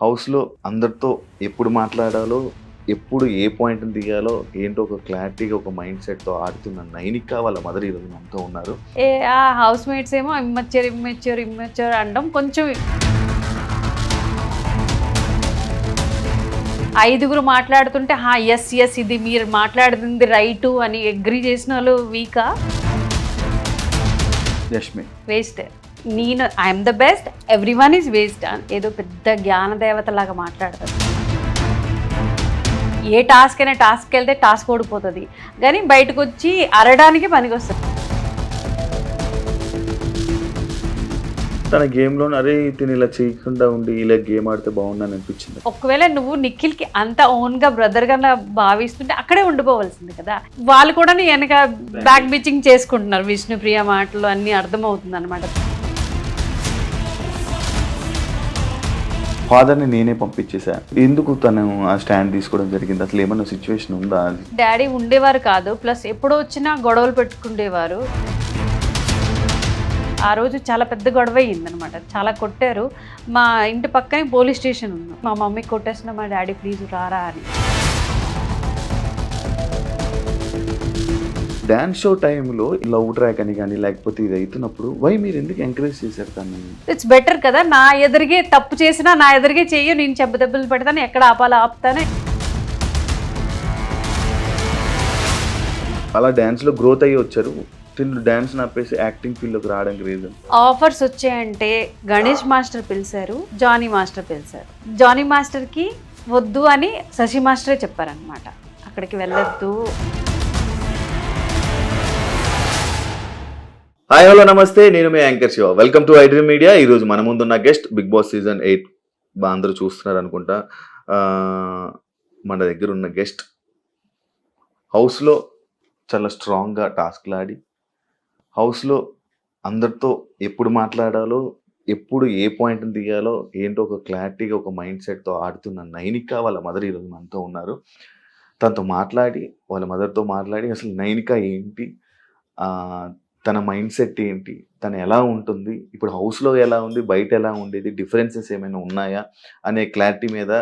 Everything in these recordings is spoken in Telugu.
హౌస్లో అందరితో ఎప్పుడు మాట్లాడాలో ఎప్పుడు ఏ పాయింట్ దిగాలో ఏంటో ఒక క్లారిటీగా ఒక మైండ్ సెట్తో ఆడుతున్న నైనిక వాళ్ళ మదర్ ఈరోజు మనతో ఉన్నారు. ఏ ఆ హౌస్ మేట్స్ ఏమో ఇమ్మచ్చర్ ఇమ్మెచ్యూర్ ఇమ్మెచ్యూర్ అనడం కొంచెం ఐదుగురు మాట్లాడుతుంటే హా ఎస్ ఎస్ ఇది మీరు మాట్లాడుతుంది రైటు అని అగ్రి చేసిన వాళ్ళు వీకా? యష్మి వేస్ట్. నేను I'm the best everyone is waste ఏదో పెద్ద జ్ఞాన దేవత లాగా మాట్లాడతారు. ఏ టాస్క్ అయినా టాస్క్ వెళ్తే టాస్క్ ఓడిపోతుంది. కానీ బయటకు వచ్చి అరడానికి పనికొస్తుంది. తన గేమ్లో అరే తిని ఇలా చేయకుండా ఉండి ఇలా గేమ్ ఆడితే బాగుందని అనిపించింది? ఒకవేళ నువ్వు నిఖిల్కి అంత ఓన్గా బ్రదర్గా భావిస్తుంటే అక్కడే ఉండిపోవాల్సింది కదా. వాళ్ళు కూడా వెనక బ్యాక్ బిచ్చింగ్ చేసుకుంటున్నారు. విష్ణుప్రియ మాటలు అన్నీ అర్థమవుతుంది అనమాట ఫాదర్ని నేనే పంపించేసా ఎందుకు తను ఆ స్టాండ్ తీసుకోవడం జరిగింది? అసలు ఏమన్నా సిచ్యువేషన్ ఉందా? డాడీ ఉండేవారు కాదు. ప్లస్ ఎప్పుడు వచ్చినా గొడవలు పెట్టుకుండేవారు. ఆ రోజు చాలా పెద్ద గొడవ అయ్యిందనమాట చాలా కొట్టారు. మా ఇంటి పక్కనే పోలీస్ స్టేషన్ ఉంది. మా మమ్మీ కొట్టేసిన మా డాడీ ప్లీజ్ రారా అని. డాన్స్ షో టైంలో లవ్ ట్రాక్ అని కానీ లేకపోతే ఇది అవుతున్నప్పుడు వై మీరు ఎందుకు ఎంకరేజ్ చేశారు తను ఇట్స్ బెటర్ కదా నా ఎదురుగే తప్పు చేసినా నా ఎదురుగే చెయ్యి నేను చెబ్బ దెబ్బలు పెడతాను ఎక్కడ ఆపాలో ఆపుతాను. అలా డ్యాన్స్లో గ్రోత్ అయ్యి వచ్చారు. తిను డ్యాన్స్ ఆపేసి యాక్టింగ్ ఫీల్డ్లోకి రావడానికి రీజన్ ఆఫర్స్ వచ్చాయంటే గణేష్ మాస్టర్ పిలిచారు జానీ మాస్టర్ పిలిచారు. జానీ మాస్టర్కి వద్దు అని శశి మాస్టరే చెప్పారనమాట అక్కడికి వెళ్ళొద్దు. హాయ్ హలో నమస్తే. నేను మీ anchor Shiva. Welcome to iDream media ఈరోజు మన ముందున్న guest Bigg Boss season eight బా అందరూ చూస్తున్నారు అనుకుంటా మన దగ్గర ఉన్న గెస్ట్ హౌస్లో చాలా స్ట్రాంగ్గా టాస్క్లు ఆడి హౌస్లో అందరితో ఎప్పుడు మాట్లాడాలో ఎప్పుడు ఏ పాయింట్ని దిగాలో ఏంటో ఒక క్లారిటీగా ఒక మైండ్ సెట్తో ఆడుతున్న నైనిక వాళ్ళ మదర్ ఈరోజు మనతో ఉన్నారు. తనతో మాట్లాడి వాళ్ళ మదర్తో మాట్లాడి అసలు నైనిక ఏంటి? తన మైండ్ సెట్ ఏంటి? తను ఎలా ఉంటుంది? ఇప్పుడు హౌస్లో ఎలా ఉంది? బయట ఎలా ఉండేది? డిఫరెన్సెస్ ఏమైనా ఉన్నాయా? అనే క్లారిటీ మీద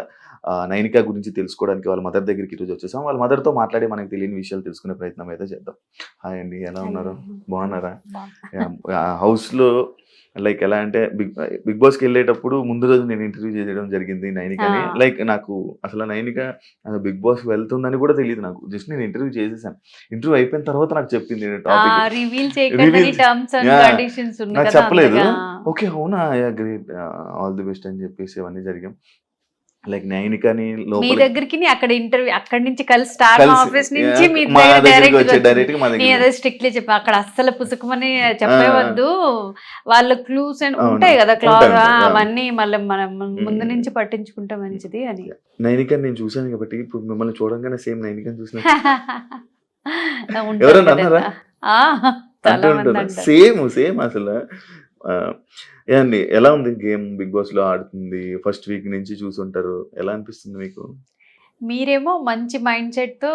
నైనిక గురించి తెలుసుకోవడానికి వాళ్ళ మదర్ దగ్గరికి ఈరోజు వచ్చేసాం. వాళ్ళ మదర్తో మాట్లాడి మనకి తెలియని విషయాలు తెలుసుకునే ప్రయత్నం అయితే చేద్దాం. హాయ్ అండి. ఎలా ఉన్నారు? బాగున్నారా? హౌస్లో లైక్ ఎలా అంటే బిగ్ బిగ్ బాస్కి వెళ్ళేటప్పుడు ముందు రోజు నేను ఇంటర్వ్యూ చేయడం జరిగింది నైనికని. లైక్ నాకు అసలు నైనిక బిగ్ బాస్ వెళ్తుందని కూడా తెలియదు నాకు. జస్ట్ నేను ఇంటర్వ్యూ చేసేసాను. ఇంటర్వ్యూ అయిపోయిన తర్వాత నాకు చెప్పింది నాకు చెప్పలేదు. ఓకే అవునా? గ్రేట్. ఆల్ ది బెస్ట్ అని చెప్పేసి అవన్నీ జరిగాం. లైక్ నైనికని మీ దగ్గరికి అక్కడ ఇంటర్వ్యూ అక్కడి నుంచి కలిసి స్టార్ ఆఫీస్ నుంచి మీ డైరెక్ట్ నేను అదే స్ట్రిక్ట్లీ చెప్పా అక్కడ అస్సలు పుసుకుమని చెప్పేవద్దు వాళ్ళ క్లూస్ అండ్. ఉంటాయి కదా క్లాత్. అవన్నీ మళ్ళీ మనం ముందు. నుంచి పట్టించుకుంటే మంచిది అని నైనికని నేను చూశాను కాబట్టి ఇప్పుడు మిమ్మల్ని చూడంగానే సేమ్ నైనికని చూసిన ఉంటుంది ఎవరైనా కదా. అన్నారా? సేమ్ సేమ్ అసలు ఏమండి ఎలా ఉంది గేమ్ బిగ్ బాస్లో ఆడుతుంది? ఫస్ట్ వీక్ నుంచి చూసుంటారు. ఎలా అనిపిస్తుంది మీకు? మీరేమో మంచి మైండ్ సెట్తో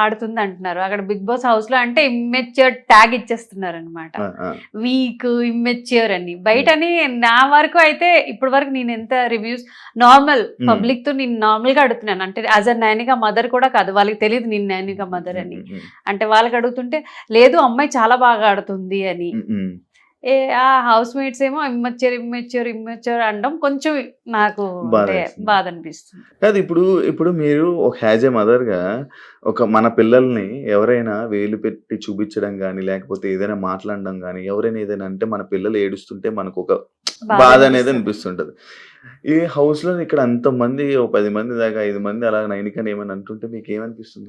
ఆడుతుంది అంటున్నారు అక్కడ బిగ్ బాస్ హౌస్లో అంటే ఇమ్మెచ్యూర్ ట్యాగ్ ఇచ్చేస్తున్నారు అనమాట వీక్ ఇమ్మెచ్యూర్ అని. బయటని నా వరకు అయితే ఇప్పటి వరకు నేను ఎంత రివ్యూస్ నార్మల్. పబ్లిక్తో నేను నార్మల్గా అడుగుతున్నాను. అంటే యాజ్ అ నైనిక మదర్ కూడా కాదు వాళ్ళకి తెలియదు నేను నైనిక మదర్ అని. అంటే వాళ్ళకి అడుగుతుంటే లేదు అమ్మాయి చాలా బాగా ఆడుతుంది అని. ఏ ఆ హౌస్ మేట్స్ ఏమో ఇమ్మెచ్యూర్ ఇమ్మెచ్యూర్ ఇమ్మెచ్యూర్ అనడం కొంచెం నాకు బాధ అనిపిస్తుంది. కాదు ఇప్పుడు ఇప్పుడు మీరు ఒక హ్యాజ్ ఏ మదర్గా ఒక మన పిల్లల్ని ఎవరైనా వేలు పెట్టి చూపించడం కానీ లేకపోతే ఏదైనా మాట్లాడడం కానీ ఎవరైనా ఏదైనా అంటే మన పిల్లలు ఏడుస్తుంటే మనకు ఒక బాధ అనేది అనిపిస్తుంటది. ఈ హౌస్లో ఇక్కడ అంత మంది ఓ పది మంది దాకా ఐదు మంది అలా నైనికని ఏమైనా అంటుంటే మీకు ఏమనిపిస్తుంది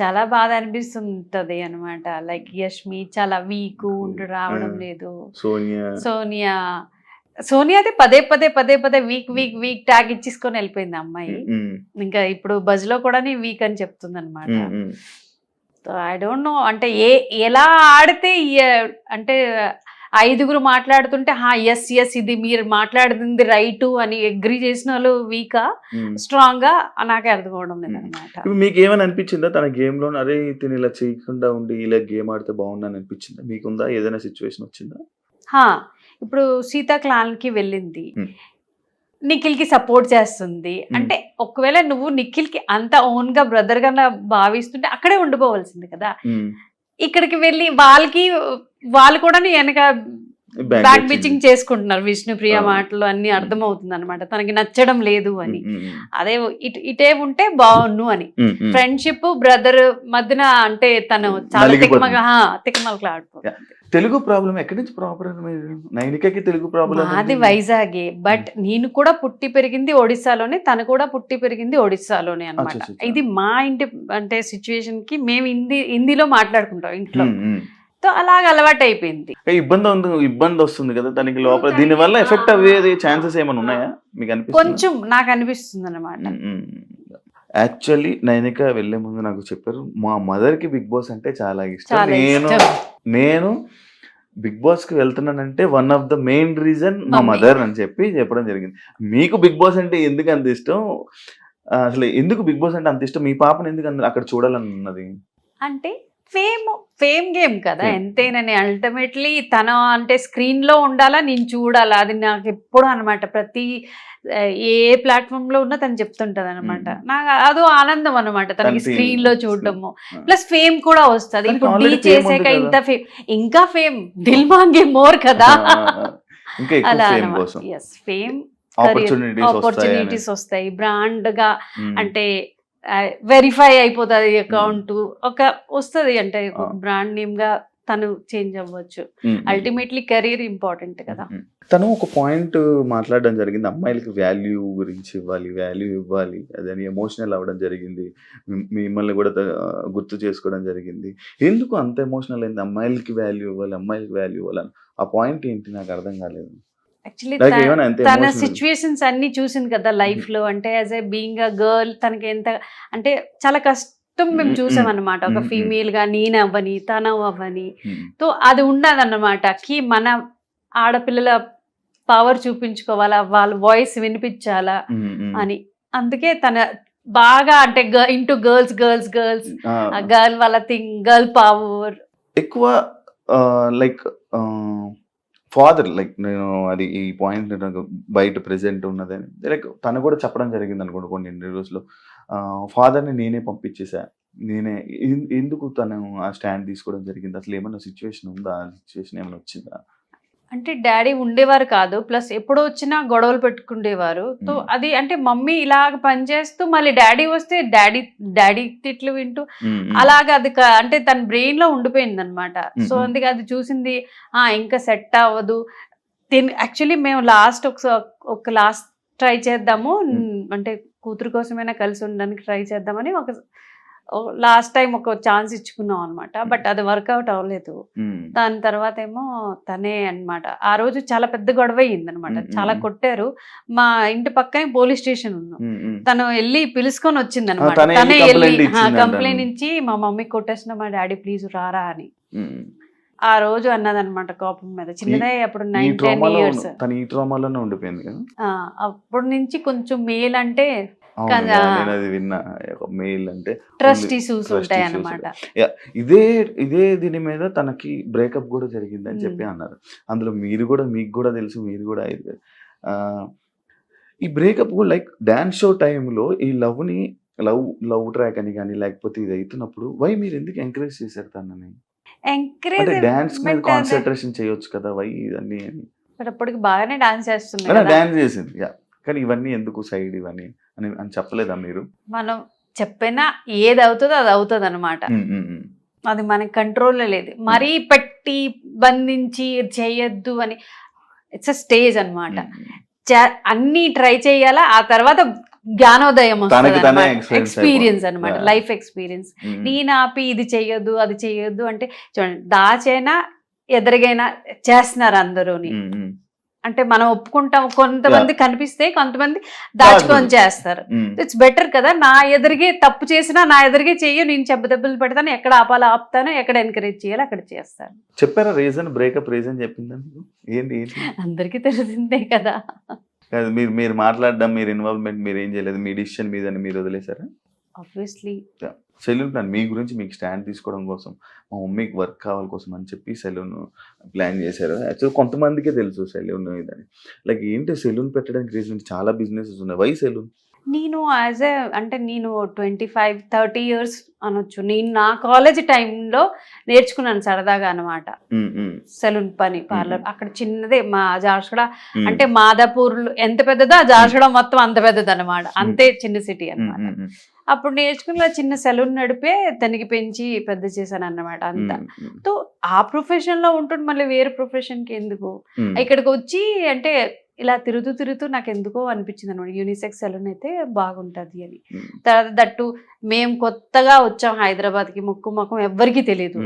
చాలా బాధ అనిపిస్తుంటది అనమాట లైక్ యష్మి చాలా వీక్ ఉండి రావడం. లేదు. సోనియా. సోనియా. సోనియా అయితే పదే పదే పదే పదే వీక్ వీక్ వీక్ ట్యాగ్ ఇచ్చేసుకొని వెళ్ళిపోయింది అమ్మాయి. ఇంకా ఇప్పుడు బజ్లో కూడా వీక్ అని చెప్తుంది అనమాట. ఐ డోంట్ నో అంటే ఏ ఎలా ఆడితే అంటే ఐదుగురు మాట్లాడుతుంటే హా ఎస్ ఎస్ ఇది మీరు మాట్లాడుతుంది రైటు అని అగ్రి చేసిన వాళ్ళు వీకా. స్ట్రాంగ్గా నాకే అర్థం అవడం లేదనమాట. ఇప్పుడు మీకు ఏమైనా అనిపించిందా? తన గేమ్లో అరే తిని ఇలా చేయకుండా ఉండి ఇలా గేమ్ ఆడితే బాగుందని అనిపించిందా? మీకుందా? ఏదైనా సిచ్యువేషన్ వచ్చిందా? హా ఇప్పుడు సీతా క్లాన్కి వెళ్ళింది. Hmm. నిఖిల్కి సపోర్ట్ చేస్తుంది. Hmm. అంటే ఒకవేళ నువ్వు నిఖిల్కి అంత ఓన్గా బ్రదర్గా భావిస్తుంటే అక్కడే ఉండిపోవాల్సింది కదా. ఇక్కడికి వెళ్ళి వాళ్ళకి వాళ్ళు కూడా వెనక బ్యాక్. బిచ్చింగ్ చేసుకుంటున్నారు. విష్ణుప్రియ. మాటలు అన్ని అర్థమవుతుంది అనమాట తనకి నచ్చడం లేదు అని. అదే ఇటు ఇటే ఉంటే బాగున్ను అని. ఫ్రెండ్షిప్ బ్రదర్ మధ్యన అంటే తను చాలా నలిగిపోతుంది. తిక్కమగా తిక్కమలకలు ఆడుతుంది తెలుగు ప్రాబ్లం ఎక్కడి నుంచి ప్రాబ్లం నైనికకి తెలుగు ప్రాబ్లం మాది వైజాగే. బట్ నేను కూడా పుట్టి పెరిగింది ఒడిస్సాలోనే తను కూడా పుట్టి పెరిగింది ఒడిస్సాలోనే అచ్చా. ఇది మా ఇంటి అంటే సిచ్యువేషన్కి మేము హిందీ హిందీలో మాట్లాడుకుంటాం ఇంట్లో. తో అలాగ అలవాటు అయిపోయింది ఇబ్బంది ఉంది ఇబ్బంది వస్తుంది కదా దానికి లోపల. దీని వల్ల ఎఫెక్ట్ అయ్యేది ఛాన్సెస్ ఏమైనా ఉన్నాయా? మీకు అనిపిస్తుంది? కొంచెం నాకు అనిపిస్తుంది అనమాట యాక్చువల్లీ నైనిక వెళ్ళే ముందు నాకు చెప్పారు మా మదర్కి బిగ్ బాస్ అంటే చాలా ఇష్టం. నేను నేను బిగ్ బాస్కి వెళ్తున్నానంటే one of the main reason మా. మదర్ అని చెప్పి చెప్పడం జరిగింది. మీకు బిగ్ బాస్ అంటే ఎందుకు అంత ఇష్టం? అసలు ఎందుకు బిగ్ బాస్ అంటే అంత ఇష్టం? మీ పాపను ఎందుకు అక్కడ చూడాలని ఉన్నది? అంటే ఫేమ్ ఫేమ్ గేమ్ కదా. Fame. ఎంతైనని అల్టిమేట్లీ తన అంటే స్క్రీన్లో ఉండాలా నేను చూడాలా? అది నాకు ఎప్పుడు అనమాట ప్రతి ఏ ప్లాట్ఫామ్లో ఉన్నా తను చెప్తుంటది అనమాట Mm. నాకు అదో ఆనందం అనమాట తనకి తన స్క్రీన్. లో fame. చూడటము Ah. ప్లస్ ఫేమ్ కూడా వస్తది. ఇప్పుడు డీ చేసాక. ఇంత ఫేమ్ ఇంకా ఫేమ్ దిల్ మాంగే మోర్ కదా. అలా ఎస్ ఫేమ్ ఆపర్చునిటీస్ ఆపర్చునిటీస్ వస్తాయి. బ్రాండ్గా అంటే వెరిఫై అయిపోతుంది అకౌంట్ ఒక వస్తది అంటే. బ్రాండ్ నేమ్గా తను చేంజ్ అవ్వచ్చు. అల్టిమేట్లీ కెరీర్ ఇంపార్టెంట్ కదా. తను ఒక పాయింట్ మాట్లాడడం జరిగింది. అమ్మాయిలకి వాల్యూ గురించి ఇవ్వాలి వాల్యూ ఇవ్వాలి. అదని ఎమోషనల్ అవ్వడం జరిగింది. మిమ్- మిమ్మల్ని కూడా గుర్తు చేసుకోవడం జరిగింది. ఎందుకు అంత ఎమోషనల్ అయింది? అమ్మాయిలకి వాల్యూ ఇవ్వాలి అమ్మాయిలకి వాల్యూ ఇవ్వాలని. ఆ పాయింట్ ఏంటి? నాకు అర్థం కాలేదు. యాక్చువల్లీ తన సిచ్యువేషన్స్ అన్ని చూసింది కదా లైఫ్లో అంటే as a being a girl తనకి ఎంత అంటే చాలా కష్టం మేము Mm, చూసాం mm, అనమాట ఒక. ఫీమేల్గా నేను అవ్వని తను అవ్వని సో అది ఉండదన్నమాట. కి మన ఆడపిల్లల పవర్ చూపించుకోవాలా? వాళ్ళ వాయిస్ వినిపించాలా. అని. అందుకే తన బాగా అంటే into girls girls girls girl వాళ్ళ థింగ్ గర్ల్ పవర్ ఎక్కువ లైక్ ఫాదర్ లైక్ నేను అది ఈ పాయింట్ నాకు బయట ప్రెసెంట్ ఉన్నదని లైక్ తను కూడా చెప్పడం జరిగింది అనుకోండి కొన్ని ఇంటర్వ్యూస్లో ఫాదర్ని నేనే పంపించేసా. నేనే ఎందుకు తను ఆ స్టాండ్ తీసుకోవడం జరిగింది? అసలు ఏమైనా సిచ్యువేషన్ ఉందా? ఆ సిచ్యువేషన్ ఏమైనా వచ్చిందా? అంటే డాడీ ఉండేవారు కాదు ప్లస్ ఎప్పుడు వచ్చినా గొడవలు పెట్టుకుండేవారు సో. అది అంటే మమ్మీ ఇలాగ పనిచేస్తూ మళ్ళీ డాడీ వస్తే డాడీ డాడీ తిట్లు వింటూ. అలాగ అది అంటే తన బ్రెయిన్లో ఉండిపోయింది అనమాట సో. అందుకే అది చూసింది ఆ ఇంకా సెట్ అవ్వదు దీని యాక్చువల్లీ మేము లాస్ట్ ఒక ఒక లాస్ట్ ట్రై చేద్దాము. అంటే కూతురు కోసమైనా కలిసి ఉండడానికి ట్రై చేద్దామని ఒక లాస్ట్ టైం ఒక ఛాన్స్ ఇచ్చుకున్నాం అనమాట బట్ అది వర్కౌట్ అవ్వలేదు. ఉమ్, దాని తర్వాత ఏమో తనే అన్నమాట. ఆ రోజు చాలా పెద్ద గొడవ అయ్యింది అనమాట Mm, mm, చాలా. కొట్టారు. మా ఇంటి పక్కనే పోలీస్ స్టేషన్ ఉన్నాం. తను వెళ్ళి పిలుచుకొని వచ్చింది అనమాట తనే వెళ్ళి. కంప్లైంట్ ఇచ్చి మా మమ్మీ కొట్టేసిన మా డాడీ ప్లీజ్ రారా అని. ఆ రోజు అన్నదన్నమాట కోపం మీద. చిన్నదే అప్పుడు నైన్ టెన్ ఇయర్స్ తను ఈ ట్రామాలోనే ఉండిపోయింది కదా? అప్పటి నుంచి కొంచెం మేల్ అంటే. నేను అది విన్నా. మెయిల్ అంటే ట్రస్ట్ Only ఇష్యూస్ trust ఉంటాయి issues అన్నమాట. ఇదే ఇదే దీని మీద తనకి బ్రేకప్ కూడా జరిగింది అని. చెప్పి అన్నారు. అందులో మీరు కూడా మీకు కూడా తెలుసు మీరు కూడా ఈ బ్రేకప్ కూడా లైక్ డాన్స్ షో టైంలో ఈ లవ్ని లవ్ లవ్ ట్రాక్ అని కానీ లేకపోతే ఇది అవుతున్నప్పుడు వై మీరు ఎందుకు ఎంకరేజ్ చేశారు తనని? డాన్స్ మీద కాన్సన్ట్రేషన్ చేయొచ్చు కదా వై ఇవన్నీ అని? అప్పటికి బాగానే డాన్స్ చేస్తుంది. డాన్స్ చేసింది యా. కానీ ఇవన్నీ ఎందుకు సైడ్ ఇవన్నీ అని అని చెప్పలేదా మీరు మనం చెప్పినా ఏది అవుతుందో అది అవుతుంది అనమాట. అది మన కంట్రోల్లో లేదు మరీ పెట్టి బంధించి చేయొద్దు అని ఇట్స్ అ స్టేజ్ అన్నమాట చ- అన్ని ట్రై చేయాలా ఆ తర్వాత జ్ఞానోదయం experience ఎక్స్పీరియన్స్. అనమాట. Life experience. నేను ఆపి ఇది చెయ్యొద్దు అది చెయ్యొద్దు అంటే చూడండి దాచైనా ఎదురుగైనా చేస్తున్నారు అందరూని. అంటే మనం ఒప్పుకుంటాం. కొంతమంది కనిపిస్తే కొంతమంది దాచుకొని. చేస్తారు. ఇట్స్ బెటర్ కదా. నా ఎదురుగే తప్పు చేసినా నా ఎదురుగే చెయ్యి. నేను చెబ్బ దెబ్బలు పెడతాను. ఎక్కడ ఆపాలో ఆపుతాను. ఎక్కడ ఎంకరేజ్ చేయాలో అక్కడ చేస్తాను చెప్పారా రీజన్ బ్రేకప్ రీజన్ చెప్పిందా ఏంటి అందరికీ తెలిసిందే కదా. కాదు, మీరు మీరు మాట్లాడడం మీరు ఇన్వాల్వ్మెంట్ మీరు ఏం చేయలేదు. మీ డిసిషన్ మీద మీరు వదిలేసారా ఆబ్వియస్లీ సెలూన్ ప్లాన్ మీ గురించి మీకు స్టాండ్ తీసుకోవడం కోసం మా మమ్మీకి వర్క్ కావాలి కోసం అని చెప్పి సెలూన్ ప్లాన్ చేశారు. యాక్చువల్ కొంతమందికే తెలుసు సెలూన్ ఇదని. లైక్ ఏంటి సెలూన్ పెట్టడానికి రీజన్? చాలా బిజినెసెస్ ఉన్నాయి. వై సెలూన్ నేను యాజ్ ఏ అంటే నేను ట్వంటీ ఫైవ్ థర్టీ ఇయర్స్ అనొచ్చు. నేను నా కాలేజ్ టైంలో నేర్చుకున్నాను సరదాగా అనమాట సెలూన్ పని పార్లర్ అక్కడ చిన్నదే మా జార్షడ. అంటే మాదాపూర్ ఎంత పెద్దదో ఆ జార్షడ మొత్తం అంత పెద్దది అనమాట అంతే చిన్న సిటీ అన్నమాట. అప్పుడు నేర్చుకున్న చిన్న సెలూన్ నడిపే తనకి పెంచి పెద్ద చేశాను అన్నమాట అంతా తో ఆ ప్రొఫెషన్లో ఉంటుండే మళ్ళీ వేరే ప్రొఫెషన్కి ఎందుకు? ఇక్కడికి వచ్చి అంటే ఇలా తిరుగుతూ తిరుగుతూ నాకు ఎందుకో అనిపించింది అనమాట యూనిసెక్స్ సెలూన్ అయితే బాగుంటది అని. తర్వాత దట్టు మేము కొత్తగా వచ్చాం హైదరాబాద్కి ముక్కు ముఖం ఎవ్వరికి తెలియదు.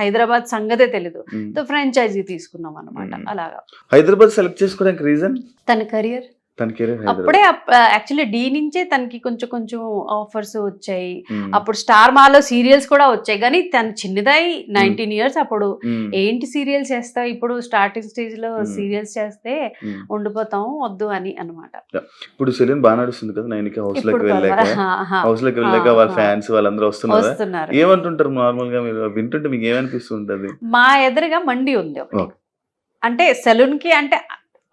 హైదరాబాద్ సంగతే తెలియదు ఫ్రాంచైజీ తీసుకున్నాం అనమాట. అలాగా. హైదరాబాద్ సెలెక్ట్ చేసుకోవడానికి రీజన్ తన కెరియర్ అప్పుడే యాక్చువల్లీ డి నుంచే తనకి కొంచెం కొంచెం ఆఫర్స్ వచ్చాయి. అప్పుడు స్టార్ మాలో సీరియల్స్ కూడా వచ్చాయి. కానీ తను చిన్నదై నైన్టీన్ ఇయర్స్ అప్పుడు ఏంటి సీరియల్స్ చేస్తావు? ఇప్పుడు స్టార్టింగ్ స్టేజ్లో. సీరియల్స్ చేస్తే ఉండిపోతాం వద్దు అని అనమాట ఇప్పుడు సెలూన్ బాగా నడుస్తుంది కదా నైన్కి హౌస్లోకి వెళ్ళాక. హౌస్లోకి వెళ్ళాక వాళ్ళ. ఫ్యాన్స్ వాళ్ళందరూ వస్తున్నారా? ఏమంటుంటారు నార్మల్గా మీరు? వింటుంటే మీకు ఏమనిపిస్తుంటది? మా ఎదురుగా మండి ఉంది. అంటే సెలూన్కి అంటే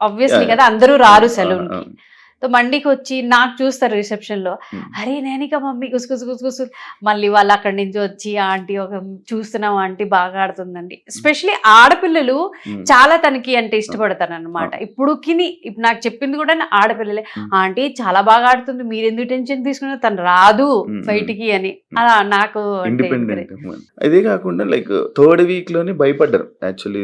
ఆబ్వియస్లీ కదా అందరూ రారు సెలూన్కి మండికి వచ్చి నాకు చూస్తారు రిసెప్షన్లో. Hmm. అరే నేనిక మమ్మీ గుసగుసు గుసగుసు మళ్ళీ వాళ్ళు అక్కడి నుంచి వచ్చి ఆంటీ ఒక చూస్తున్నాం ఆంటీ బాగా ఆడుతుందండి. ఎస్పెషలీ ఆడపిల్లలు చాలా తనకి అంటే ఇష్టపడతాను అనమాట ఇప్పుడు ఇప్పుడు నాకు చెప్పింది కూడా ఆడపిల్లలే. ఆంటీ చాలా బాగా ఆడుతుంది మీరు ఎందుకు టెన్షన్ తీసుకున్నారు? తను రాదు. బయటికి అని. అలా నాకు అదే కాకుండా లైక్ థర్డ్ వీక్లోనే భయపడ్డారు. యాక్చువల్లీ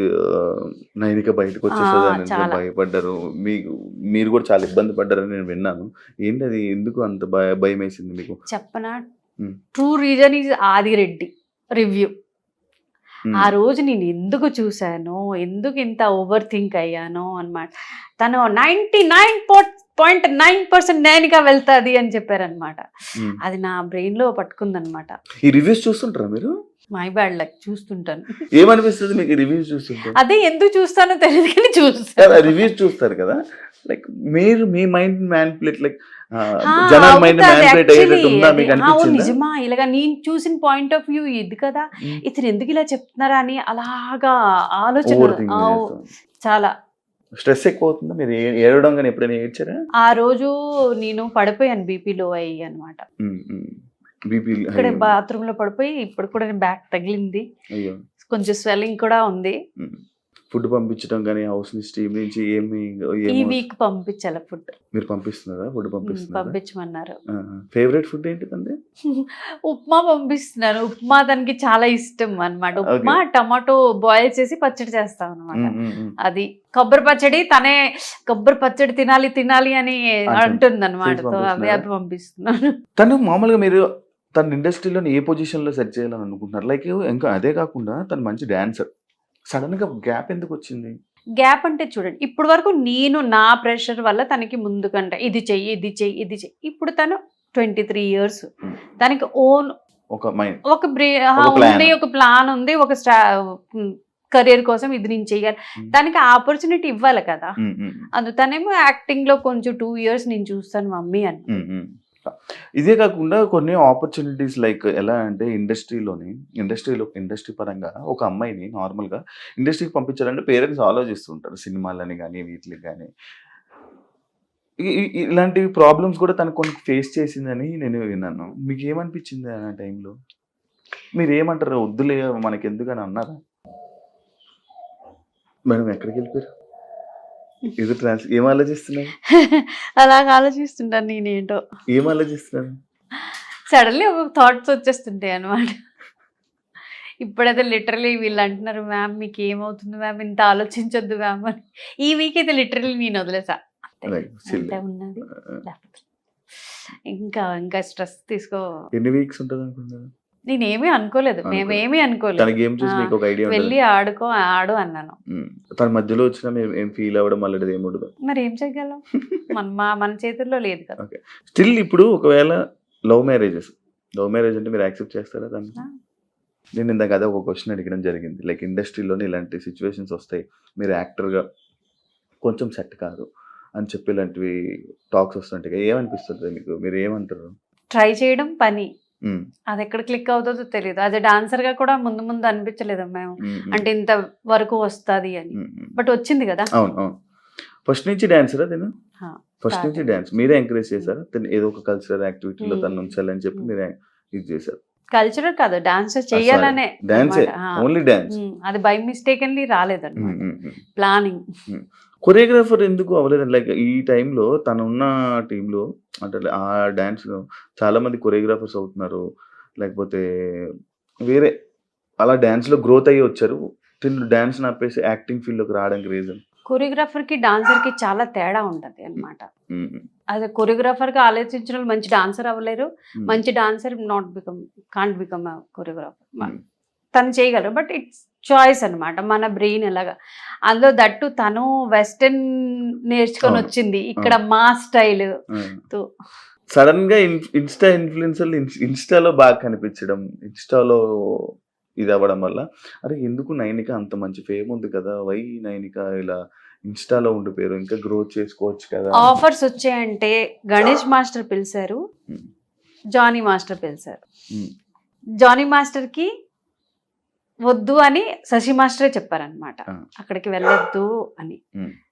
నైనిక బయటకు చాలా. భయపడ్డారు. మీకు మీరు కూడా చాలా ఇబ్బంది పడ్డారని నేను విన్నాను. ఏంటి అది? ఎందుకు అంత భయ- వేసింది మీకు? చెప్పనా. True reason is Adireddy review ఆ రోజు నేను ఎందుకు చూశాను ఎందుకు ఇంత ఓవర్ థింక్ అయ్యాను అన్నమాట. తను ninety nine point nine percent నేనుగా వెళ్తాది అని చెప్పారనమాట. అది నా బ్రెయిన్లో పట్టుకుందనమాట ఈ రివ్యూస్ చూస్తుంటారా మీరు? మై బ్యాడ్ లక్ చూస్తుంటాను. ఏమనిపిస్తుంది మీకు రివ్యూస్ చూస్తుంటే? అదే ఎందుకు చూస్తానో తెలియదు కానీ చూస్తాను. రివ్యూస్ చూస్తారు కదా. లైక్ మీరు మీ మైండ్ మ్యాన్పులేట్ లైక్ జనాల మైండ్ అవుతాది మ్యాన్పులేట్ actually. అయ్యేటట్టు ఉందా మీకు అదే, అవును అనిపించిందా? నిజమా? ఇలాగా నేను చూసిన పాయింట్ ఆఫ్ వ్యూ ఇది కదా. ఇతను ఎందుకు ఇలా చెప్తున్నారా అని అలాగా ఆలోచన. చాలా. స్ట్రెస్ ఎక్కువ అవుతుందా? మీరు ఏడవడం కానీ ఎప్పుడైనా ఏడ్చారా? ఆ రోజు నేను పడిపోయాను బీపీ లో అయ్యి అనమాట ఇక్కడ బాత్రూమ్లో పడిపోయి ఇప్పుడు కూడా బ్యాక్ తగిలింది. కొంచెం స్వెల్లింగ్ కూడా ఉంది. ఫుడ్ పంపించడం కానీ హౌస్ నుంచి టీమ్ నుంచి ఏమి ఈ వీక్ పంపించాలి ఫుడ్. మీరు పంపిస్తున్నారా? ఫుడ్ పంపిస్తున్నారా? పంపించమన్నారు. ఫేవరెట్ ఫుడ్ ఏంటి తంది? ఉప్మా పంపిస్తున్నాను. ఉప్మా దానికి చాలా ఇష్టం అన్నమాట. ఉప్మా టమాటో బాయిల్ చేసి పచ్చడి చేస్తాం అనమాట అది కొబ్బరి పచ్చడి తనే కొబ్బరి పచ్చడి తినాలి తినాలి అని అంటుంది. అనమాట పంపిస్తున్నారా? అవి పంపిస్తున్నాను. తను మామూలుగా మీరు తన ఇండస్ట్రీలో ఏ పొజిషన్లో సెట్ చేయాలని అనుకుంటున్నారు? లైక్ ఇంకా అదే కాకుండా తను మంచి డాన్సర్. సడన్గా గ్యాప్ ఎందుకు వచ్చింది? గ్యాప్ అంటే చూడండి ఇప్పుడు వరకు నేను నా ప్రెషర్ వల్ల తనకి ముందుకంటే ఇది చెయ్యి ఇది చెయ్యి ఇది చెయ్యి. ఇప్పుడు తను ట్వంటీ త్రీ ఇయర్స్. తనకి ఓన్ ఒక మైండ్ ఒక. ఉంది ఒక ప్లాన్ ఉంది ఒక స్టా కెరియర్ కోసం ఇది నేను Hmm. దానికి ఆపర్చునిటీ ఇవ్వాలి కదా. అందు తనేమో యాక్టింగ్లో కొంచెం టూ ఇయర్స్ నేను చూస్తాను మమ్మీ అని. ఇదే కాకుండా కొన్ని ఆపర్చునిటీస్ లైక్ ఎలా అంటే ఇండస్ట్రీలోని ఇండస్ట్రీలో ఇండస్ట్రీ పరంగా ఒక అమ్మాయిని నార్మల్గా ఇండస్ట్రీకి పంపించాలంటే పేరెంట్స్ ఆలోచిస్తుంటారు సినిమాలని కానీ వీటికి కానీ ఈ- ఇలాంటి ప్రాబ్లమ్స్ కూడా తను కొన్ని ఫేస్ చేసిందని నేను విన్నాను. మీకు ఏమనిపించింది ఆ టైంలో మీరు ఏమంటారు వద్దులే మనకి ఎందుకని అన్నారా? మేడం ఎక్కడికి వెళ్ళిపోయారు ఇది ట్రాన్స్ ఏం ఆలోచిస్తున్నారు అలాగ ఆలోచిస్తుంటాను నేనేంటో. ఏం సడన్లీ ఒక థాట్స్ వచ్చేస్తుంటాయి అనమాట ఇప్పుడైతే లిటరలీ వీళ్ళు అంటున్నారు మ్యామ్ మీకు ఏమవుతుంది మ్యామ్ ఇంత ఆలోచించొద్దు మ్యామ్ అని. ఈ వీక్ అయితే లిటరలీ నేను వదిలేసా. ఉన్నది. లేకపోతే ఇంకా ఇంకా స్ట్రెస్ తీసుకో. ఎన్ని వీక్స్ ఉంటుంది అనుకుంటున్నారు నేనేమీ అనుకోలేదు. అనుకో- మేమేమీ అనుకోలేదు. వెళ్ళి ఆడుకో ఆడు అన్నాను. తన మధ్యలో వచ్చినా ఏం ఫీల్ అవ్వడం అలాంటిది ఏమి ఉండదు. మరి ఏం చేయగలం? మన మా మన చేతుల్లో లేదు కదా. స్టిల్ ఇప్పుడు ఒకవేళ లవ్ మ్యారేజెస్ లవ్ మ్యారేజ్ అంటే మీరు యాక్సెప్ట్ చేస్తారా దాన్ని. నేను ఇందాక అదే ఒక క్వశ్చన్ అడగడం జరిగింది. లైక్ ఇండస్ట్రీలోనే ఇలాంటి సిచ్యువేషన్స్ వస్తాయి. మీరు యాక్టర్గా కొంచెం సెట్ కాదు అని చెప్పి ఇలాంటివి టాక్స్ వస్తుంటాయి. ఏమనిపిస్తుంది మీకు? మీరు ఏమంటారు? ట్రై చేయడం పని. అది ఎక్కడ క్లిక్ అవుతుందో తెలియదు యాజ్ డాన్సర్గా కూడా ముందు ముందు అనిపించలేదు మేము. అంటే ఇంత వరకు వస్తది అని. బట్ వచ్చింది కదా? అవును అవును. ఫస్ట్ నుంచి డాన్సరా తిను ఫస్ట్. నుంచి డాన్స్. మీరే ఎంకరేజ్ చేశారా? ఏదో ఒక కల్చరల్ యాక్టివిటీలో. తను ఉంచాలని చెప్పి. మీరే ఇది చేశారు. కల్చరల్ కాదు డాన్స్ చేయాలనే డాన్సే. ఓన్లీ డాన్స్ అది బై మిస్టేకెన్లీ రాలేదన్నమాట. ప్లానింగ్ కొరియోగ్రాఫర్ ఎందుకు అవ్వలేదు లైక్ ఈ టైంలో తను ఉన్న టీంలో అంటే ఆ చాలా మంది కొరియోగ్రాఫర్స్ అవుతున్నారు. లేకపోతే వేరే అలా డాన్స్లో గ్రోత్ అయ్యి వచ్చారు. తిను డాన్స్ ఆపేసి యాక్టింగ్ ఫీల్డ్లోకి రావడానికి రీజన్? కొరియోగ్రాఫర్కి డాన్సర్కి చాలా తేడా ఉంటది అన్నమాట. అదే కొరియోగ్రాఫర్గా ఆలోచించిన మంచి డాన్సర్ అవ్వలేరు. మంచి dancer not become can't become choreographer. తను చేయగలరు. బట్ ఇట్స్ చాయిస్ అన్నమాట. మన బ్రెయిన్ ఎలాగా. అందులో దట్టు తను వెస్టర్న్ నేర్చుకొని. వచ్చింది. ఇక్కడ మా స్టైల్. సడన్గా ఇన్- ఇన్స్టా ఇన్ఫ్లుయెన్సర్లు ఇన్స్- ఇన్స్టాలో బాగా కనిపించడం ఇన్స్టాలో ఇది అవ్వడం వల్ల అరే ఎందుకు నైనిక అంత మంచి ఫేమ్ ఉంది కదా? వై నైనిక ఇలా ఇన్స్టాలో ఉండిపోయారు. ఇంకా గ్రోత్ చేసుకోవచ్చు కదా? ఆఫర్స్ వచ్చాయంటే గణేష్ మాస్టర్ పిలిచారు. జానీ మాస్టర్ పిలిచారు. జానీ మాస్టర్కి వద్దు అని శశి మాస్టరే చెప్పారనమాట. అక్కడికి వెళ్ళొద్దు అని.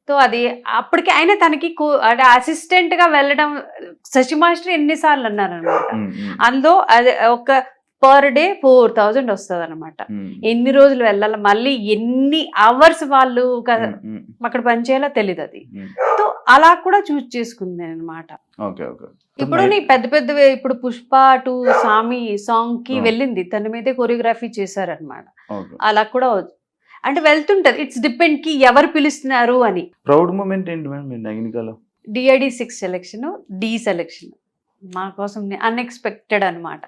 సో అది అప్పటికి ఆయన తనకి కూ- అంటే అసిస్టెంట్గా వెళ్ళడం శశి మాస్టర్ ఎన్నిసార్లు అన్నారనమాట అందులో అది ఒక పర్ డే ఫోర్ థౌజండ్ వస్తుంది అనమాట ఎన్ని రోజులు వెళ్ళాలి? మళ్ళీ ఎన్ని అవర్స్ వాళ్ళు ఉమ్, ఉమ్, అక్కడ పనిచేయాలో తెలియదు అది ఉమ్. సో అలా కూడా చూస్ చేసుకుంది అనమాట ఇప్పుడు నీ పెద్ద పెద్ద ఇప్పుడు పుష్ప టు సామి సాంగ్కి. వెళ్ళింది. తన మీదే కొరియోగ్రఫీ చేశారనమాట అలా కూడా అంటే వెళ్తుంటది. ఇట్స్ డిపెండ్కి ఎవరు పిలుస్తున్నారు అని. ప్రౌడ్ మూమెంట్ ఏంటి madam DID six selection D selection మా కోసం అన్ఎక్స్పెక్టెడ్ అనమాట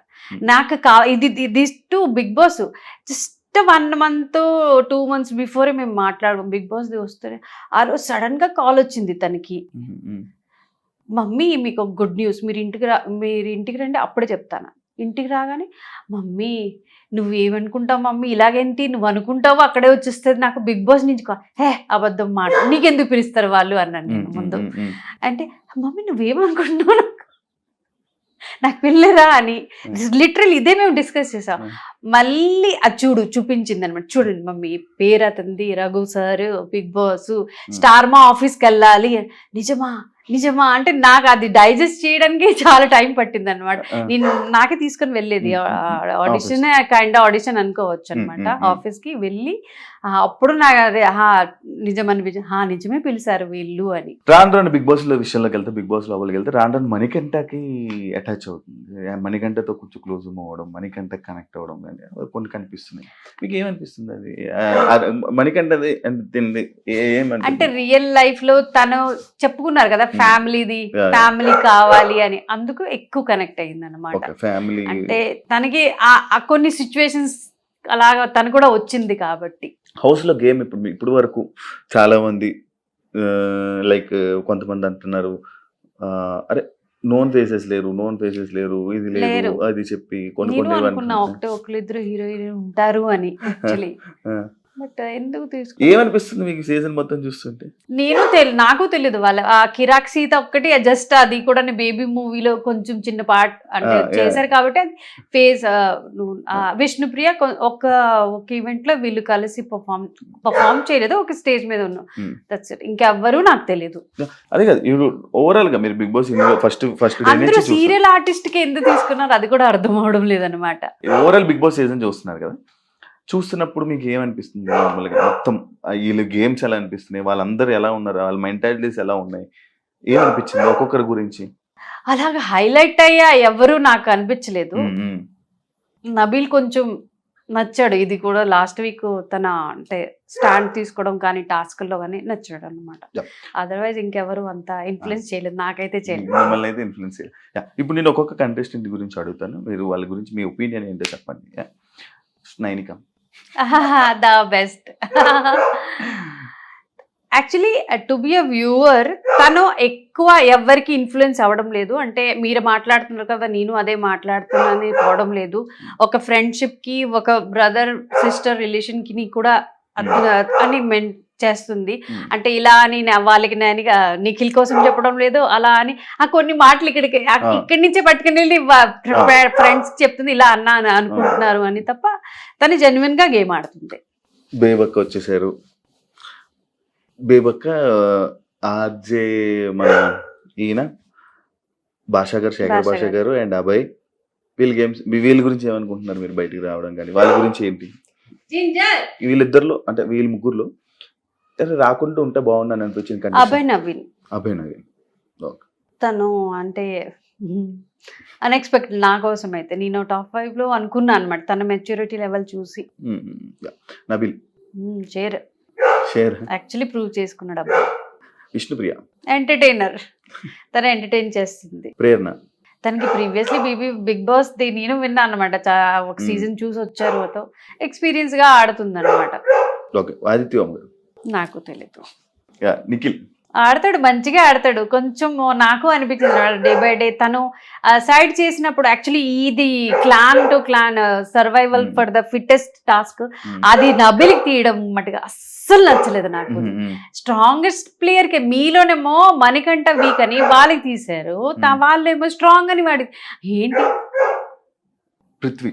నాకు కా ఇది this to big boss just one month two months before మేము మాట్లాడుకోం బిగ్ బాస్ వస్తే ఆ రోజు సడన్గా కాల్ వచ్చింది తనకి. ఉమ్, ఉమ్, మమ్మీ మీకు ఒక గుడ్ న్యూస్ మీరు ఇంటికి రా మీరు ఇంటికి రండి అప్పుడే చెప్తాను. ఇంటికి రాగానే మమ్మీ నువ్వు ఏమనుకుంటావు మమ్మీ? ఇలాగేంటి? నువ్వు అనుకుంటావు అక్కడే వచ్చేస్తుంది నాకు బిగ్ బాస్ నుంచి call." హే అబద్ధం మాట. నీకెందుకు పిలుస్తారు వాళ్ళు? అన్నాను నేను ముందు. అంటే మమ్మీ నువ్వేమనుకుంటున్నావు? నాకు వెళ్ళరా అని లిటరల్ ఇదే మేము డిస్కస్ చేసాం. మళ్ళీ అది చూడు చూపించింది అనమాట చూడండి మమ్మీ పేరు అతంది Raghu sir big boss star Maa ఆఫీస్కి వెళ్ళాలి నిజమా? నిజమా? అంటే నాకు అది డైజెస్ట్ చేయడానికి చాలా టైం పట్టింది అనమాట నేను నాకే తీసుకొని వెళ్ళేది. ఆడిషన్ కైండ్ ఆడిషన్ అనుకోవచ్చు అనమాట Hmm, hmm, hmm. ఆఫీస్కి వెళ్ళి అప్పుడు నాకు అదే హా నిజం అనిపించి హా నిజమే పిలిచారు వీళ్ళు అని. రాను బిగ్ బాస్లో విషయంలోకి వెళ్తే బిగ్ బాస్ లోపలికి వెళ్తే రాను మణికంఠకి అటాచ్ అవుతుంది. ఆ మణికంఠతో కొంచెం క్లోజ్ అవ్వడం మణికంఠ కనెక్ట్ అవ్వడం కానీ కొన్ని కనిపిస్తున్నాయి. మీకు ఏమనిపిస్తుంది అది? మణికంఠది అంటే రియల్ లైఫ్లో తను చెప్పుకున్నారు కదా. ఫ్యామిలీది. ఫ్యామిలీ కావాలి అని. అందుకు ఎక్కువ కనెక్ట్ అయింది అనమాట ఫ్యామిలీ. అంటే తనకి కొన్ని సిచ్యువేషన్స్ అలాగా తను కూడా వచ్చింది కాబట్టి హౌస్లో గేమ్ ఇప్పుడు ఇప్పుడు వరకు చాలా మంది లైక్ కొంతమంది అంటున్నారు అరే నోన్ ఫేసెస్ లేరు నోన్ ఫేసెస్ లేరు ఇది లేరు. అది చెప్పి కొన్ని నేను కొన్ని ఒకటే ఒకళ్ళు ఇద్దరు హీరో హీరోయిన్ ఉంటారు అని యాక్చువల్లీ. బట్ ఎందుకు తీసుకు ఏమనిపిస్తుంది మీకు సీజన్ మొత్తం చూస్తుంటే? నేను తెలి నాకు తెలియదు వాళ్ళ ఆ కిరాక్ సీత ఒక్కటి జస్ట్ అది కూడా బేబీ మూవీలో కొంచెం చిన్న పార్ట్ అంటే. చేశారు కాబట్టి అది ఫేస్ విష్ణుప్రియ ఒక ఒక ఈవెంట్లో వీళ్ళు కలిసి పర్ఫామ్ పర్ఫామ్ చేయలేదు. ఒక స్టేజ్ మీద ఉన్నాం. Hmm. దట్స్ ఇట్ ఇంకెవ్వరూ నాకు తెలియదు అదే కాదు. ఇప్పుడు ఓవరాల్గా మీరు బిగ్ బాస్ ఫస్ట్ ఫస్ట్ అందరూ సీరియల్ ఆర్టిస్ట్కి ఎందుకు తీసుకున్నారు? అది కూడా అర్థం అవడం లేదనమాట ఓవరాల్ బిగ్ బాస్ సీజన్ చూస్తున్నారు కదా? చూస్తున్నప్పుడు మీకు ఏమనిపిస్తుంది నార్మల్గా? మొత్తం వీళ్ళు గేమ్స్ ఎలా అనిపిస్తున్నాయి? వాళ్ళందరూ ఎలా ఉన్నారు? వాళ్ళ మెంటాలిటీస్ ఎలా ఉన్నాయి? ఏమనిపించింది ఒక్కొక్కరి గురించి? అలాగా హైలైట్ అయ్యా ఎవరు నాకు అనిపించలేదు. నబీల్ కొంచెం నచ్చాడు. ఇది కూడా లాస్ట్ వీక్ తన అంటే స్టాండ్ తీసుకోవడం కానీ టాస్క్లో కానీ నచ్చాడు అనమాట. అదర్వైజ్ ఇంకెవరు అంత ఇన్ఫ్లుయెన్స్ చేయలేదు. నాకైతే చేయలేదు. మిమ్మల్ని అయితే ఇన్ఫ్లుయెన్స్ ఇప్పుడు నేను ఒక్కొక్క కంటెస్టెంట్ గురించి అడుగుతాను. మీరు వాళ్ళ గురించి మీ ఒపీనియన్ ఏంటో చెప్పండి. Nainika. The best actually to be a viewer తను ఎక్కువ ఎవరికి ఇన్ఫ్లుయెన్స్ అవ్వడం లేదు. అంటే మీరు మాట్లాడుతున్నారు కదా నేను అదే మాట్లాడుతున్నానని పోవడం లేదు. ఒక ఫ్రెండ్షిప్కి ఒక బ్రదర్ సిస్టర్ రిలేషన్కి ని కూడా అద్భుత- అని మెన్ చేస్తుంది. Hmm. అంటే ఇలా అని నా- వాళ్ళకి నేను నిఖిల్ కోసం చెప్పడం లేదు అలా అని. ఆ కొన్ని మాటలు ఇక్కడికి. ఇక్కడి నుంచే పట్టుకుని వెళ్ళి ఫ్రెండ్స్ చెప్తుంది ఇలా అన్నా అని అనుకుంటున్నారు అని తప్ప తను జెన్యున్గా గేమ్ ఆడుతుంది బేబక్క వచ్చేసారు. బేబక్క ఆర్జే మన ఈయన భాషా గారు శేఖర్ భాషా గారు అండ్ అభయ్. వీళ్ళ గేమ్స్ వీళ్ళ గురించి ఏమనుకుంటున్నారు మీరు బయటికి రావడం కానీ? వాళ్ళ గురించి ఏంటి? వీళ్ళిద్దరిలో అంటే వీళ్ళ ముగ్గురులో రాకుండా ఉంటే బాగుండు అని అనిపించింది. అభయ్ నవీన్. అభయ్ నవీన్. తను అంటే అన్ఎక్స్పెక్టెడ్ నా కోసం అయితే నేను టాప్ ఫైవ్లో అనుకున్నా అనమాట తన మెచ్యూరిటీ లెవెల్ చూసి. నబిల్. షేర్. షేర్. యాక్చువల్లీ ప్రూవ్ చేసుకున్నాడు అబ్బాయి విష్ణుప్రియ. ఎంటర్టైనర్ తను ఎంటర్టైన్ చేస్తుంది. ప్రేరణ. తనకి ప్రీవియస్లీ బీబీ బిగ్ బాస్ ది నేను విన్నా అనమాట ఒక. సీజన్ చూసి వచ్చారు అతో. ఎక్స్పీరియన్స్గా ఆడుతుంది అనమాట నాకు Yeah, నిఖిల్. ఆడతాడు మంచిగా ఆడతాడు. కొంచెం నాకు అనిపించింది డే బై డే తను సైడ్ చేసినప్పుడు యాక్చువల్లీ ఇది clan to clan survival Hmm. For the fittest task అది నబిలికి తీయడం మటుగా అస్సలు నచ్చలేదు నాకు. స్ట్రాంగెస్ట్ ప్లేయర్కి మీలోనేమో మణికంఠ వీక్ అని వాళ్ళకి తీశారు. Hmm. వాళ్ళేమో స్ట్రాంగ్ అని వాడి ఏంటి? పృథ్వీ.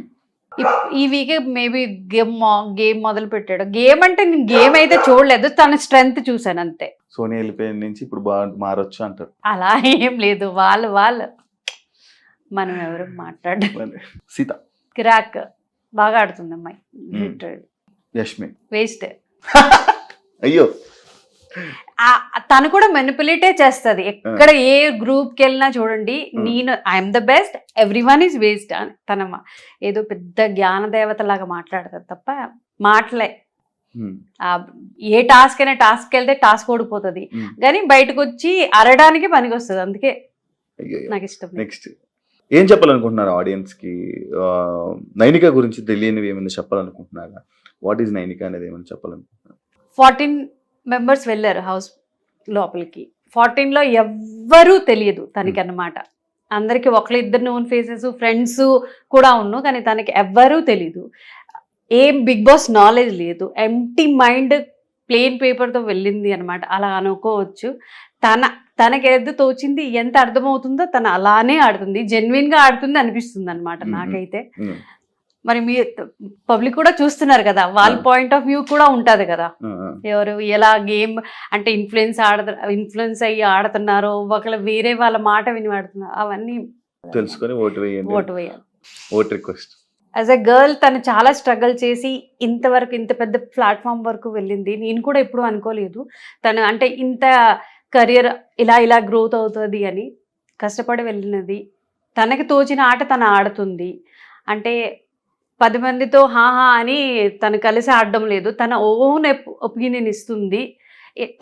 ఈ వీక్ మేబీ గేమ్ గేమ్ మొదలు పెట్టాడు. గేమ్ అంటే నేను గేమ్ అయితే చూడలేదు తన స్ట్రెంగ్త్ చూసాను అంతే. సోనియా వెళ్ళిపోయిన నుంచి ఇప్పుడు మారొచ్చు అంటారు అలా ఏం లేదు వాళ్ళు వాళ్ళు. మనం ఎవరు మాట్లాడ మరి సీత. క్రాక్ బాగా ఆడుతుంది అమ్మాయి. యష్మి. వేస్ట్ అయ్యో. తను కూడా మెనిపులేటే చేస్తుంది. ఎక్కడ ఏ గ్రూప్కి వెళ్ళినా చూడండి. నేను I'm the best everyone is waste తన మా- ఏదో పెద్ద జ్ఞాన దేవత లాగా మాట్లాడుతుంది తప్ప మాటలే. ఏ టాస్క్ అయినా టాస్క్ వెళ్తే టాస్క్ ఓడిపోతుంది. కానీ బయటకు వచ్చి అరడానికి పనికి వస్తుంది అందుకే అయ్యో నాకు ఇష్టం నెక్స్ట్ ఏం చెప్పాలనుకుంటున్నారు ఆడియన్స్కి? నైనిక గురించి తెలియనివి ఏమైనా చెప్పాలనుకుంటున్నారా? వాట్ ఈజ్ నైనిక అనేది ఏమైనా చెప్పాలనుకుంటున్నారు? ఫార్టీన్ మెంబర్స్ వెళ్ళారు హౌస్ లోపలికి. 14 లో ఎవ్వరూ తెలియదు తనకి అన్నమాట అందరికి ఒకళ్ళు ఇద్దరు నోన్ ఫేసెస్ ఫ్రెండ్స్ కూడా ఉన్ను కానీ తనకి ఎవ్వరూ తెలియదు ఏం బిగ్ బాస్ నాలెడ్జ్ లేదు. ఎంటీ మైండ్ ప్లేన్ పేపర్తో వెళ్ళింది అనమాట అలా అనుకోవచ్చు. తన తనకి ఏది తోచింది ఎంత అర్థమవుతుందో తను అలానే ఆడుతుంది. జెన్యున్గా ఆడుతుంది అనిపిస్తుంది అనమాట. నాకైతే. మరి మీ పబ్లిక్ కూడా చూస్తున్నారు కదా వాళ్ళ. పాయింట్ ఆఫ్ వ్యూ కూడా ఉంటది కదా. ఎవరు ఎలా గేమ్ అంటే ఇన్ఫ్లుయెన్స్ ఆడ ఇన్ఫ్లుయెన్స్ అయ్యి ఆడుతున్నారో ఒకళ్ళ వేరే వాళ్ళ మాట విని ఆడుతున్నారు అవన్నీ తెలుసుకొని ఓటు వేయండి. ఓటు వేయాలి. Vote request as a girl తను చాలా స్ట్రగుల్ చేసి ఇంతవరకు ఇంత పెద్ద ప్లాట్ఫామ్ వరకు వెళ్ళింది. నేను కూడా ఎప్పుడూ అనుకోలేదు. తను అంటే ఇంత కెరియర్ ఇలా ఇలా గ్రోత్ అవుతుంది అని కష్టపడి వెళ్ళినది. తనకి తోచిన ఆట తను ఆడుతుంది. అంటే పది మందితో హాహా అని తను కలిసి ఆడడం లేదు. తన ఓన్ ఒపీనియన్ ఇస్తుంది.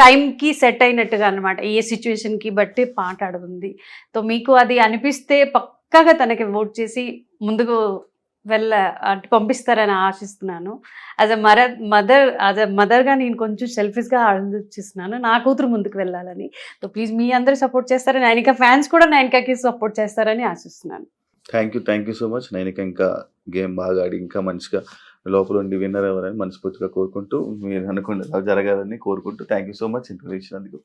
టైంకి సెట్ అయినట్టుగా అనమాట ఏ సిచ్యువేషన్కి బట్టి పాట ఆడుతుంది. సో మీకు అది అనిపిస్తే పక్కాగా తనకి ఓట్ చేసి ముందుకు వెళ్ళ అంటే పంపిస్తారని ఆశిస్తున్నాను. As a mother mother as a మదర్గా నేను కొంచెం సెల్ఫిష్గా ఆలోచిస్తున్నాను. నా కూతురు ముందుకు వెళ్ళాలని. సో ప్లీజ్ మీ అందరూ సపోర్ట్ చేస్తారని నైనికా ఫ్యాన్స్ కూడా నైనికాకి సపోర్ట్ చేస్తారని ఆశిస్తున్నాను. Thank you thank you so much. Nainika ఇంకా గేమ్ బాగా ఆడి ఇంకా మంచిగా లోపల ఉండి విన్నర్ ఎవరని మనస్ఫూర్తిగా కోరుకుంటూ మీరు అనుకున్నది జరగాలని కోరుకుంటూ thank you so much. Interview ఇచ్చినందుకు